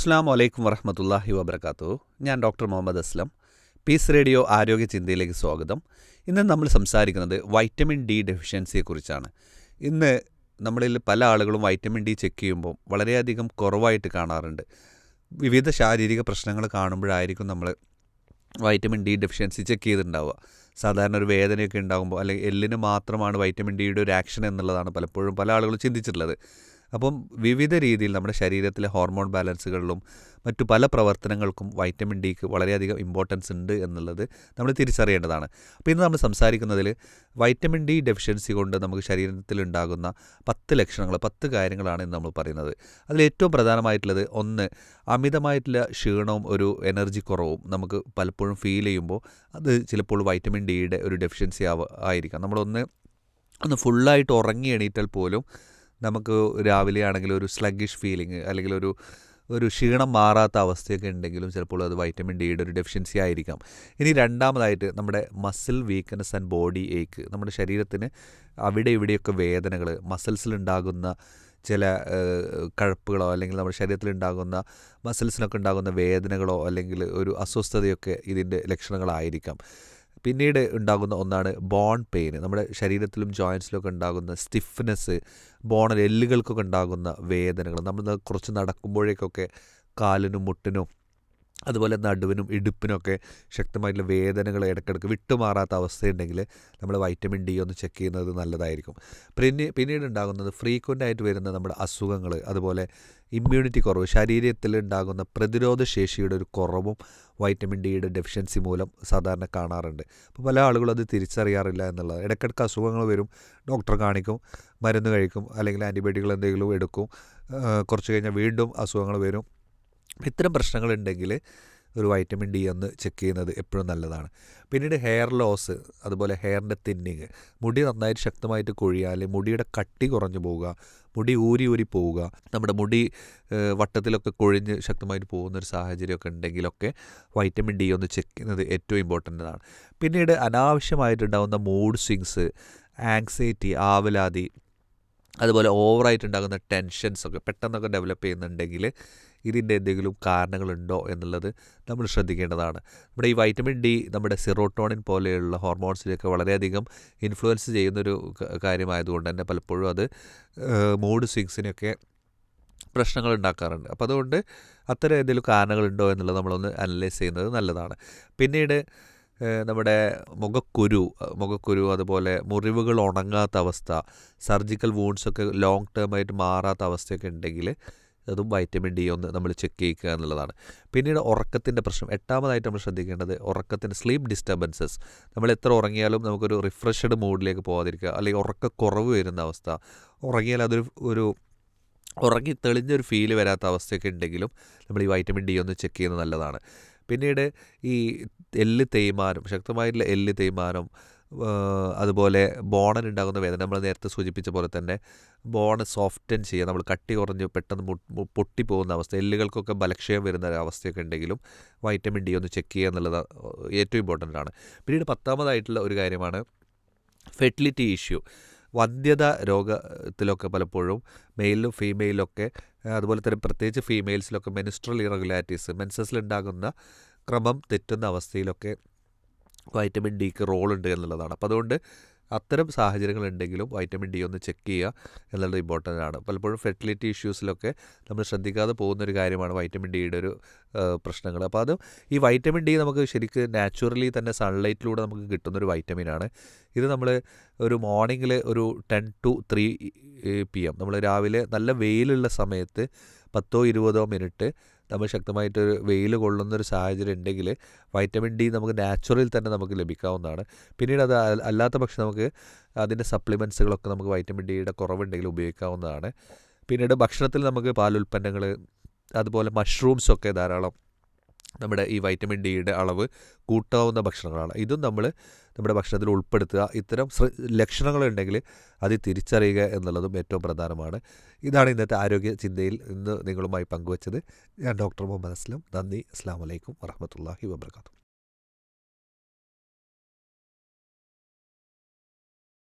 അസ്സാം വലൈക്കും വറഹമത്തല്ലാഹി വബർക്കാത്തു ഞാൻ doctor Muhammad Aslam. Peace radio ആരോഗ്യ ചിന്തയിലേക്ക് സ്വാഗതം. ഇന്ന് നമ്മൾ സംസാരിക്കുന്നത് വൈറ്റമിൻ ഡി ഡെഫിഷ്യൻസിയെക്കുറിച്ചാണ് ഇന്ന് നമ്മളിൽ പല ആളുകളും വൈറ്റമിൻ ഡി ചെക്ക് ചെയ്യുമ്പോൾ വളരെയധികം കുറവായിട്ട് കാണാറുണ്ട്. വിവിധ ശാരീരിക പ്രശ്നങ്ങൾ കാണുമ്പോഴായിരിക്കും നമ്മൾ വൈറ്റമിൻ ഡി ഡെഫിഷ്യൻസി ചെക്ക് ചെയ്തിട്ടുണ്ടാവുക. സാധാരണ ഒരു വേദനയൊക്കെ ഉണ്ടാകുമ്പോൾ അല്ലെങ്കിൽ എല്ലിന് മാത്രമാണ് വൈറ്റമിൻ ഡിയുടെ ഒരു ആക്ഷൻ എന്നുള്ളതാണ് പലപ്പോഴും പല ആളുകളും ചിന്തിച്ചിട്ടുള്ളത്. അപ്പം വിവിധ രീതിയിൽ നമ്മുടെ ശരീരത്തിലെ ഹോർമോൺ ബാലൻസുകളിലും മറ്റു പല പ്രവർത്തനങ്ങൾക്കും വൈറ്റമിൻ ഡിക്ക് വളരെയധികം ഇമ്പോർട്ടൻസ് ഉണ്ട് എന്നുള്ളത് നമ്മൾ തിരിച്ചറിയേണ്ടതാണ്. അപ്പോൾ ഇന്ന് നമ്മൾ സംസാരിക്കുന്നതിൽ വൈറ്റമിൻ ഡി ഡെഫിഷ്യൻസി കൊണ്ട് നമുക്ക് ശരീരത്തിൽ ഉണ്ടാകുന്ന പത്ത് ലക്ഷണങ്ങൾ പത്ത് കാര്യങ്ങളാണ് ഇന്ന് നമ്മൾ പറയുന്നത്. അതിൽ ഏറ്റവും പ്രധാനമായിട്ടുള്ളത് ഒന്ന് അമിതമായിട്ടുള്ള ക്ഷീണവും ഒരു എനർജി കുറവും നമുക്ക് പലപ്പോഴും ഫീൽ ചെയ്യുമ്പോൾ അത് ചിലപ്പോൾ വൈറ്റമിൻ ഡിയുടെ ഒരു ഡെഫിഷ്യൻസി ആവ ആയിരിക്കാം. നമ്മളൊന്ന് ഒന്ന് ഫുള്ളായിട്ട് ഉറങ്ങി എണീറ്റാൽ പോലും നമുക്ക് രാവിലെ ആണെങ്കിൽ ഒരു സ്ലഗ്ഗിഷ് ഫീലിംഗ് അല്ലെങ്കിൽ ഒരു ഒരു ക്ഷീണം മാറാത്ത അവസ്ഥയൊക്കെ ഉണ്ടെങ്കിലും ചിലപ്പോൾ അത് വൈറ്റമിൻ ഡിയുടെ ഒരു ഡെഫിഷ്യൻസി ആയിരിക്കാം. ഇനി രണ്ടാമതായിട്ട് നമ്മുടെ muscle weakness and body ache നമ്മുടെ ശരീരത്തിന് അവിടെ ഇവിടെയൊക്കെ വേദനകൾ മസിൽസിലുണ്ടാകുന്ന ചില കഴപ്പുകളോ അല്ലെങ്കിൽ നമ്മുടെ ശരീരത്തിലുണ്ടാകുന്ന മസിൽസിനൊക്കെ ഉണ്ടാകുന്ന വേദനകളോ അല്ലെങ്കിൽ ഒരു അസ്വസ്ഥതയൊക്കെ ഇതിന്റെ ലക്ഷണങ്ങളായിരിക്കാം. പിന്നീട് ഉണ്ടാകുന്ന ഒന്നാണ് ബോൺ പെയിൻ നമ്മുടെ ശരീരത്തിലും ജോയിൻസിലൊക്കെ ഉണ്ടാകുന്ന സ്റ്റിഫ്നെസ് ബോണൽ എല്ലുകൾക്കൊക്കെ ഉണ്ടാകുന്ന വേദനകൾ. നമ്മൾ കുറച്ച് നടക്കുമ്പോഴേക്കൊക്കെ കാലിനും മുട്ടിനും അതുപോലെ നടുവിനും ഇടുപ്പിനൊക്കെ ശക്തമായിട്ടുള്ള വേദനകൾ ഇടയ്ക്കിടയ്ക്ക് വിട്ടുമാറാത്ത അവസ്ഥയുണ്ടെങ്കിൽ നമ്മൾ വൈറ്റമിൻ ഡി ഒന്ന് ചെക്ക് ചെയ്യുന്നത് നല്ലതായിരിക്കും. പിന്നെ പിന്നീട് ഉണ്ടാകുന്നത് ഫ്രീക്വന്റ് ആയിട്ട് വരുന്ന നമ്മുടെ അസുഖങ്ങൾ അതുപോലെ ഇമ്മ്യൂണിറ്റി കുറവ് ശരീരത്തിൽ ഉണ്ടാകുന്ന പ്രതിരോധ ശേഷിയുടെ ഒരു കുറവും വൈറ്റമിൻ ഡിയുടെ ഡെഫിഷ്യൻസി മൂലം സാധാരണ കാണാറുണ്ട്. അപ്പോൾ പല ആളുകളും അത് തിരിച്ചറിയാറില്ല എന്നുള്ളത്. ഇടയ്ക്കിടയ്ക്ക് അസുഖങ്ങൾ വരും ഡോക്ടറെ കാണിക്കും മരുന്ന് കഴിക്കും അല്ലെങ്കിൽ ആന്റിബയോട്ടിക്കുകൾ എന്തെങ്കിലും എടുക്കും കുറച്ച് കഴിഞ്ഞാൽ വീണ്ടും അസുഖങ്ങൾ വരും. ഇത്തരം പ്രശ്നങ്ങളുണ്ടെങ്കിൽ ഒരു വൈറ്റമിൻ ഡി ഒന്ന് ചെക്ക് ചെയ്യുന്നത് എപ്പോഴും നല്ലതാണ്. പിന്നീട് ഹെയർ ലോസ് അതുപോലെ ഹെയറിന്റെ തിന്നിങ് മുടി നന്നായിട്ട് ശക്തമായിട്ട് കൊഴിയാൽ മുടിയുടെ കട്ടി കുറഞ്ഞു പോവുക മുടി ഊരി ഊരി പോവുക നമ്മുടെ മുടി വട്ടത്തിലൊക്കെ കൊഴിഞ്ഞ് ശക്തമായിട്ട് പോകുന്ന ഒരു സാഹചര്യമൊക്കെ ഉണ്ടെങ്കിലൊക്കെ വൈറ്റമിൻ ഡി ഒന്ന് ചെക്ക് ചെയ്യുന്നത് ഏറ്റവും ഇമ്പോർട്ടന്റ് ആണ്. പിന്നീട് അനാവശ്യമായിട്ടുണ്ടാകുന്ന മൂഡ് സ്വിങ്സ് ആങ്സൈറ്റി ആവലാതി അതുപോലെ ഓവറായിട്ടുണ്ടാകുന്ന ടെൻഷൻസൊക്കെ പെട്ടെന്നൊക്കെ ഡെവലപ്പ് ചെയ്യുന്നുണ്ടെങ്കിൽ ഇതിന്റെ എന്തെങ്കിലും കാരണങ്ങളുണ്ടോ എന്നുള്ളത് നമ്മൾ ശ്രദ്ധിക്കേണ്ടതാണ്. നമ്മുടെ ഈ വൈറ്റമിൻ ഡി നമ്മുടെ സിറോട്ടോണിൻ പോലെയുള്ള ഹോർമോൺസിനെയൊക്കെ വളരെയധികം ഇൻഫ്ലുവൻസ് ചെയ്യുന്നൊരു കാര്യമായതുകൊണ്ട് തന്നെ പലപ്പോഴും അത് മൂഡ് സ്വിങ്സിനൊക്കെ പ്രശ്നങ്ങൾ ഉണ്ടാക്കാറുണ്ട്. അപ്പോൾ അതുകൊണ്ട് അത്തരം എന്തെങ്കിലും കാരണങ്ങളുണ്ടോ എന്നുള്ളത് നമ്മളൊന്ന് അനലൈസ് ചെയ്യുന്നത് നല്ലതാണ്. പിന്നീട് നമ്മുടെ മുഖക്കുരു മുഖക്കുരു അതുപോലെ മുറിവുകൾ ഉണങ്ങാത്ത അവസ്ഥ സർജിക്കൽ വൂൺസൊക്കെ ലോങ് ടേം ആയിട്ട് മാറാത്ത അവസ്ഥയൊക്കെ ഉണ്ടെങ്കിൽ അതും വൈറ്റമിൻ ഡി ഒന്ന് നമ്മൾ ചെക്ക് ചെയ്യുക എന്നുള്ളതാണ്. പിന്നീട് ഉറക്കത്തിന്റെ പ്രശ്നം. എട്ടാമതായിട്ട് നമ്മൾ ശ്രദ്ധിക്കേണ്ടത് ഉറക്കത്തിന്റെ സ്ലീപ്പ് ഡിസ്റ്റർബൻസസ് നമ്മൾ എത്ര ഉറങ്ങിയാലും നമുക്കൊരു റിഫ്രഷ്ഡ് മൂഡിലേക്ക് പോകാതിരിക്കുക അല്ലെങ്കിൽ ഉറക്കക്കുറവ് വരുന്ന അവസ്ഥ. ഉറങ്ങിയാൽ അതൊരു ഒരു ഉറങ്ങി തെളിഞ്ഞൊരു ഫീൽ വരാത്ത അവസ്ഥയൊക്കെ ഉണ്ടെങ്കിലും നമ്മൾ ഈ വൈറ്റമിൻ ഡി ഒന്ന് ചെക്ക് ചെയ്യുന്നത് നല്ലതാണ്. പിന്നീട് ഈ എല്ല് തേയ്മാനം ശക്തമായിട്ടുള്ള എല്ല് തേയ്മാനം അതുപോലെ ബോണൻ ഉണ്ടാകുന്ന വേദന നമ്മൾ നേരത്തെ സൂചിപ്പിച്ച പോലെ തന്നെ ബോണ് സോഫ്റ്റൻ ചെയ്യുക നമ്മൾ കട്ടി കുറഞ്ഞ് പെട്ടെന്ന് പൊട്ടിപ്പോകുന്ന അവസ്ഥ എല്ലുകൾക്കൊക്കെ ബലക്ഷയം വരുന്ന അവസ്ഥയൊക്കെ ഉണ്ടെങ്കിലും വൈറ്റമിൻ ഡി ഒന്ന് ചെക്ക് ചെയ്യുക എന്നുള്ളത് ഏറ്റവും ഇമ്പോർട്ടന്റ് ആണ്. പിന്നീട് പത്താമതായിട്ടുള്ള ഒരു കാര്യമാണ് ഫെർട്ടിലിറ്റി ഇഷ്യൂ വന്ധ്യത രോഗത്തിലൊക്കെ പലപ്പോഴും മെയിലിലും ഫീമെയിലൊക്കെ അതുപോലെ തന്നെ പ്രത്യേകിച്ച് ഫീമെയിൽസിലൊക്കെ മെനിസ്ട്രൽ ഇറഗുലാരിറ്റീസ് മെൻസസിലുണ്ടാകുന്ന ക്രമം തെറ്റുന്ന അവസ്ഥയിലൊക്കെ വൈറ്റമിൻ ഡിക്ക് റോളുണ്ട് എന്നുള്ളതാണ്. അപ്പോൾ അതുകൊണ്ട് അത്തരം സാഹചര്യങ്ങളുണ്ടെങ്കിലും വൈറ്റമിൻ ഡി ഒന്ന് ചെക്ക് ചെയ്യുക എന്നുള്ളത് ഇമ്പോർട്ടന്റ് ആണ്. പലപ്പോഴും ഫെർട്ടിലിറ്റി ഇഷ്യൂസിലൊക്കെ നമ്മൾ ശ്രദ്ധിക്കാതെ പോകുന്ന ഒരു കാര്യമാണ് വൈറ്റമിൻ ഡിയുടെ ഒരു പ്രശ്നങ്ങൾ. അപ്പോൾ അത് ഈ വൈറ്റമിൻ ഡി നമുക്ക് ശരിക്കും നാച്ചുറലി തന്നെ സൺലൈറ്റിലൂടെ നമുക്ക് കിട്ടുന്നൊരു വൈറ്റമിനാണ് ഇത് നമ്മൾ ഒരു മോർണിംഗിൽ ഒരു ten to three P M നമ്മൾ രാവിലെ നല്ല വെയിലുള്ള സമയത്ത് പത്തോ ഇരുപതോ മിനിറ്റ് നമ്മൾ ശക്തമായിട്ടൊരു വെയിൽ കൊള്ളുന്നൊരു സാഹചര്യം ഉണ്ടെങ്കിൽ വൈറ്റമിൻ ഡി നമുക്ക് നാച്ചുറൽ തന്നെ നമുക്ക് ലഭിക്കാവുന്നതാണ്. പിന്നീട് അത് അല്ലാത്ത പക്ഷം നമുക്ക് അതിന്റെ സപ്ലിമെൻസുകളൊക്കെ നമുക്ക് വൈറ്റമിൻ ഡിയുടെ കുറവുണ്ടെങ്കിൽ ഉപയോഗിക്കാവുന്നതാണ്. പിന്നീട് ഭക്ഷണത്തിൽ നമുക്ക് പാലുൽപ്പന്നങ്ങൾ അതുപോലെ മഷ്റൂംസൊക്കെ ധാരാളം നമ്മുടെ ഈ വൈറ്റമിൻ ഡിയുടെ അളവ് കൂട്ടാവുന്ന ഭക്ഷണങ്ങളാണ്. ഇതും നമ്മൾ നമ്മുടെ ഭക്ഷണത്തിൽ ഉൾപ്പെടുത്തുക. ഇത്തരം ലക്ഷണങ്ങളുണ്ടെങ്കിൽ അത് തിരിച്ചറിയുക എന്നുള്ളതും ഏറ്റവും പ്രധാനമാണ്. ഇതാണ് ഇന്നത്തെ ആരോഗ്യ ചിന്തയിൽ ഇന്ന് നിങ്ങളുമായി പങ്കുവച്ചത്. ഞാൻ ഡോക്ടർ മുഹമ്മദ് അസ്ലം. നന്ദി. അസ്സാം വലൈക്കും വറഹമത്തല്ലാഹി വാബർക്കാത്തു